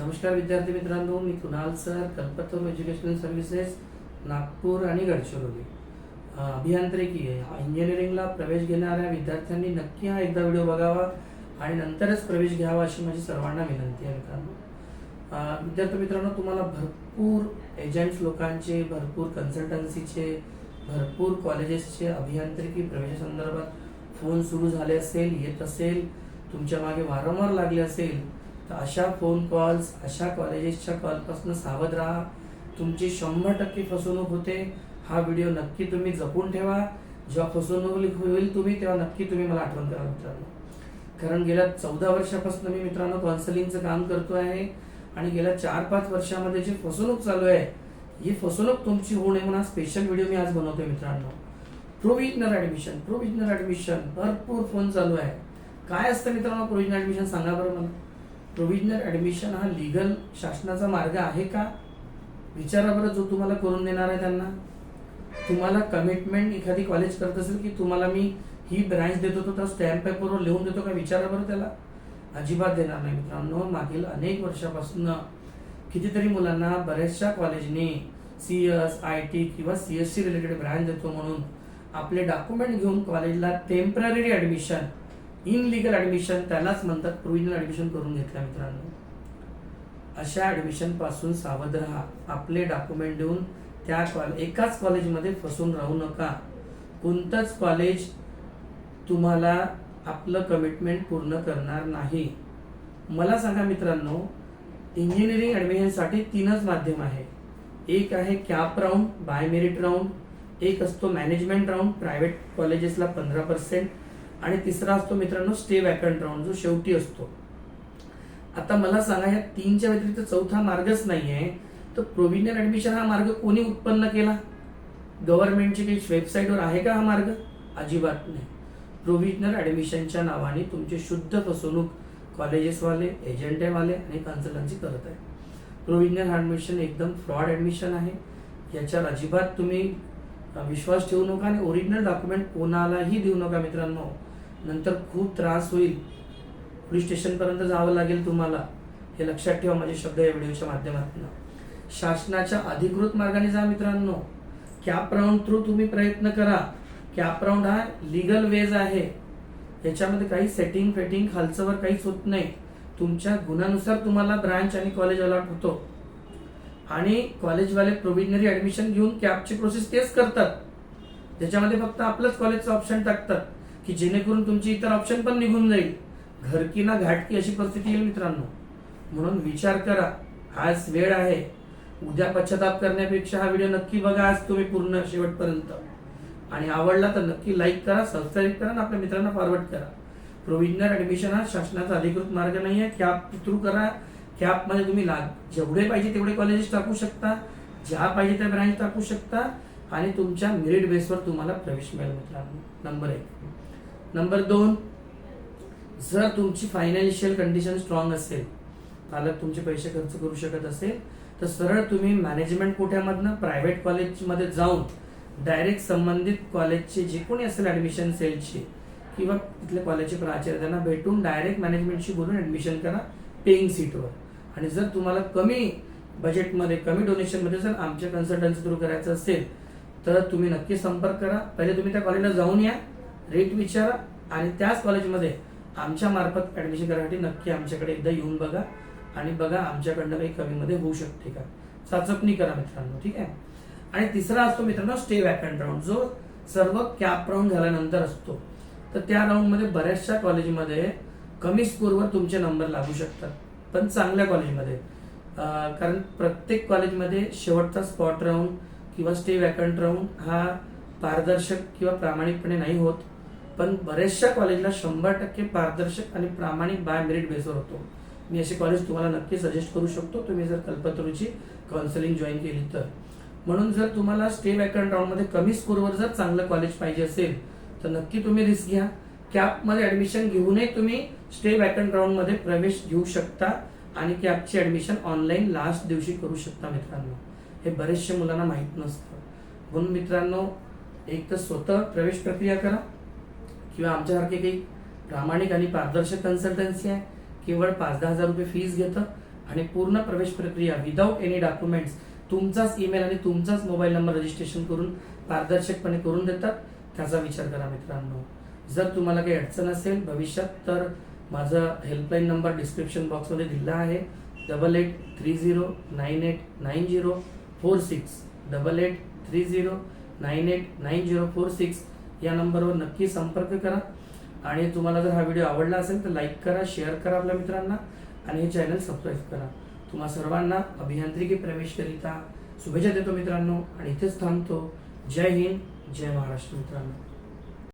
नमस्कार विद्यार्थी मित्रांनो मी Kunal sir Kalpataru educational services Nagpur आणि गडचिरोली. अभियांत्रिकी आहे इंजिनिअरिंगला प्रवेश घेणाऱ्या विद्यार्थ्यांनी नक्की हा एकदा व्हिडिओ बघावा आणि नंतरच प्रवेश घ्यावा अशी माझी सर्वांना विनंती आहे मित्रांनो. विद्यार्थी मित्रांनो तुम्हाला भरपूर एजंट्स लोकांचे भरपूर कन्सल्टन्सीचे भरपूर कॉलेजेसचे अभियांत्रिकी प्रवेशासंदर्भात फोन सुरू झाले असेल येत असेल तुमच्या मागे वारंवार लागले असेल तर अशा फोन कॉल्स अशा कॉलेजेसच्या कॉलपासून सावध राहा. तुमची शंभर टक्के फसवणूक होते. हा व्हिडिओ नक्की तुम्ही जपून ठेवा. जेव्हा फसवणूक होईल तुम्ही तेव्हा नक्की तुम्ही मला आठवण करा मित्रांनो. कारण गेल्या चौदा वर्षापासून मी मित्रांनो कॉन्सलिंगचं काम करतो आहे. आणि गेल्या चार पाच वर्षामध्ये जी फसवणूक चालू आहे ही फसवणूक तुमची होऊ नये म्हणून स्पेशल व्हिडिओ मी आज बनवतोय मित्रांनो. प्रोविजनल ऍडमिशन प्रोविजनल ऍडमिशन भरपूर फोन चालू आहे. काय असतं मित्रांनो प्रोविजनल ऍडमिशन सांगा बरं मला. प्रोव्हिजनल ॲडमिशन हा लिगल शासनाचा मार्ग आहे का? विचारा बरं जो तुम्हाला करून देणार आहे त्यांना? तुम्हाला कमिटमेंट एखादी कॉलेज करत असेल की तुम्हाला मी ही ब्रँच देतो तो स्टॅम्प पेपरवर लिहून देतो का? विचारा बरं त्याला? अजिबात देणार नाही मित्रांनो. मागील अनेक वर्षापासून कितीतरी मुलांना बऱ्याचशा कॉलेजने सी एस आय टी किंवा C S C related branch देतो म्हणून आपले डॉक्युमेंट घेऊन कॉलेजला temporary admission in legal admission त्यालाच म्हणतात प्रोविजनल ॲडमिशन करून घेतल्या मित्रांनो. अशा ॲडमिशनपासून सावध राहा. आपले डॉक्युमेंट देऊन त्या कॉल एकाच कॉलेजमध्ये फसून राहू नका. कोणतंच कॉलेज तुम्हाला आपलं कमिटमेंट पूर्ण करणार नाही. मला सांगा मित्रांनो इंजिनिअरिंग ॲडमिशनसाठी तीनच माध्यम आहे. एक आहे CAP round by merit round एक असतो मॅनेजमेंट राऊंड प्रायव्हेट कॉलेजेसला पंधरा पर्सेंट आणि तिसरा असतो मित्रांनो स्टे वॅकंट राऊंड जो शेवटी असतो. आता मला सांगा या तीनच्या व्यतिरिक्त चौथा मार्गच नाहीये. तर प्रोव्हिजनल ऍडमिशन हा मार्ग कोणी उत्पन्न केला? गव्हर्नमेंटची काही वेबसाईटवर आहे का हा मार्ग? अजिबात नाही. प्रोव्हिजनल ऍडमिशनच्या नावाने तुमची शुद्ध फसवणूक कॉलेजेसवाले एजंटेवाले आणि कन्सल्टन्सी करत आहे प्रोव्हिजनल ऍडमिशन एकदम फ्रॉड ऍडमिशन आहे. याच्यावर अजिबात तुम्ही विश्वास ठेवू नका आणि ओरिजिनल डॉक्युमेंट कोणालाही देऊ नका मित्रांनो. नंतर खूप त्रास होईल. पोलीस स्टेशनपर्यंत जावं लागेल तुम्हाला. हे लक्षात ठेवा माझे शब्द या व्हिडिओच्या माध्यमातून. शासनाच्या अधिकृत मार्गाने जा मित्रांनो. कॅप राऊंड थ्रू तुम्ही प्रयत्न करा. कॅप राऊंड हा लिगल वेज आहे. याच्यामध्ये काही सेटिंग फेटिंग खालचंवर काहीच होत नाही. तुमच्या गुणानुसार तुम्हाला ब्रांच आणि कॉलेज अलॉट होतो. आणि कॉलेजवाले प्रोविजनरी ऍडमिशन घेऊन कॅपची प्रोसेस तेच करतात. त्याच्यामध्ये फक्त आपलंच कॉलेजचं ऑप्शन टाकतात. की जेणेकरून तुमची इतर ऑप्शन पण निघून जाईल. घरकी ना घाटकी अशी परिस्थिती येईल मित्रांनो. म्हणून विचार करा. आज वेळ आहे. उद्या पश्चाताप करण्यापेक्षा हा व्हिडिओ नक्की बघा आज तुम्ही पूर्ण शेवटपर्यंत. आणि आवडला तर नक्की लाईक करा सबस्क्राईब करा आणि आपल्या मित्रांना फॉरवर्ड करा. प्रोव्हिजनल ऍडमिशन हा शासनाचा अधिकृत मार्ग नाही आहे. कॅप थ्रू करा. कॅपमध्ये तुम्ही लाग जेवढे पाहिजे तेवढे कॉलेजेस टाकू शकता. ज्या पाहिजे त्या ब्रँच टाकू शकता. आणि तुमच्या मेरिट बेसवर तुम्हाला प्रवेश मिळेल मित्रांनो. नंबर एक. नंबर दोन जर तुमची फायनान्शियल कंडिशन स्ट्रॉंग असेल पालक तुमचे पैसे खर्च करू शकत असेल तर सरळ तुम्ही मॅनेजमेंट कोट्यामधनं प्रायव्हेट कॉलेजमध्ये जाऊन डायरेक्ट संबंधित कॉलेजचे जे कोणी असेल ॲडमिशन सेलचे किंवा तिथल्या कॉलेजचे प्राचार्य त्यांना भेटून डायरेक्ट मॅनेजमेंटशी बोलून ॲडमिशन करा पेईंग सीटवर आणि जर तुम्हाला कमी बजेटमध्ये कमी डोनेशनमध्ये जर आमच्या कन्सल्टन्सी थ्रू करायचं असेल तर तुम्ही नक्की संपर्क करा. पहिले तुम्ही त्या कॉलेजला जाऊन या. रेट विचारा आणि त्याच कॉलेजमध्ये आमच्या मार्फत ॲडमिशन करण्यासाठी नक्की आमच्याकडे एकदा येऊन बघा आणि बघा आमच्याकडनं काही कमीमध्ये होऊ शकते का. चाचपणी करा मित्रांनो ठीक आहे? आणि तिसरा असतो मित्रांनो स्टे वॅकंट राऊंड जो सर्व कॅप राऊंड झाल्यानंतर असतो तर त्या राऊंडमध्ये बऱ्याचशा कॉलेजमध्ये कमी स्कोरवर तुमचे नंबर लागू शकतात. पण चांगल्या कॉलेजमध्ये कारण प्रत्येक कॉलेजमध्ये शेवटचा स्पॉट राऊंड किंवा स्टे वॅकंट राऊंड हा पारदर्शक किंवा प्रामाणिकपणे नाही होत. पण बऱ्याचशा कॉलेजला शंभर टक्के पारदर्शक आणि प्रामाणिक बाय मेरिट बेसवर होतो. मी असे कॉलेज तुम्हाला नक्की सजेस्ट करू शकतो तुम्ही जर कल्पतरूची काउन्सिलिंग जॉईन केली तर. म्हणून जर तुम्हाला स्टे वॅकंट राऊंडमध्ये कमी स्कोरवर जर चांगलं कॉलेज पाहिजे असेल तर नक्की तुम्ही रिस्क घ्या. कॅपमध्ये ॲडमिशन घेऊनही तुम्ही स्टे वॅकंट राऊंडमध्ये प्रवेश घेऊ शकता आणि कॅपची ॲडमिशन ऑनलाईन लास्ट दिवशी करू शकता मित्रांनो. हे बरेचशे मुलांना माहीत नसतं. म्हणून मित्रांनो एक तर स्वतः प्रवेश प्रक्रिया करा. किंवा आमच्यासारखे काही प्रामाणिक आणि पारदर्शक कन्सल्टन्सी आहे केवळ पाच दहा हजार रुपये फीज घेतं आणि पूर्ण प्रवेश प्रक्रिया विदाऊट एनी डॉक्युमेंट्स तुमचाच ईमेल आणि तुमचाच मोबाईल नंबर रजिस्ट्रेशन करून पारदर्शकपणे करून देतात त्याचा विचार करा मित्रांनो. जर तुम्हाला काही अडचण असेल भविष्यात तर माझा हेल्पलाईन नंबर डिस्क्रिप्शन बॉक्समध्ये दिला आहे double eight three zero nine eight nine zero four six double eight three zero nine eight nine zero four six या नंबरवर नक्की संपर्क करा. आणि तुम्हाला जर हा व्हिडिओ आवडला असेल तर लाईक करा शेअर करा आपल्या मित्रांना आणि हे चॅनल सबस्क्राईब करा. तुम्हा सर्वांना अभियांत्रिकी प्रवेशकरिता शुभेच्छा देतो मित्रांनो आणि इथेच थांबतो. जय हिंद जय महाराष्ट्र मित्रांनो.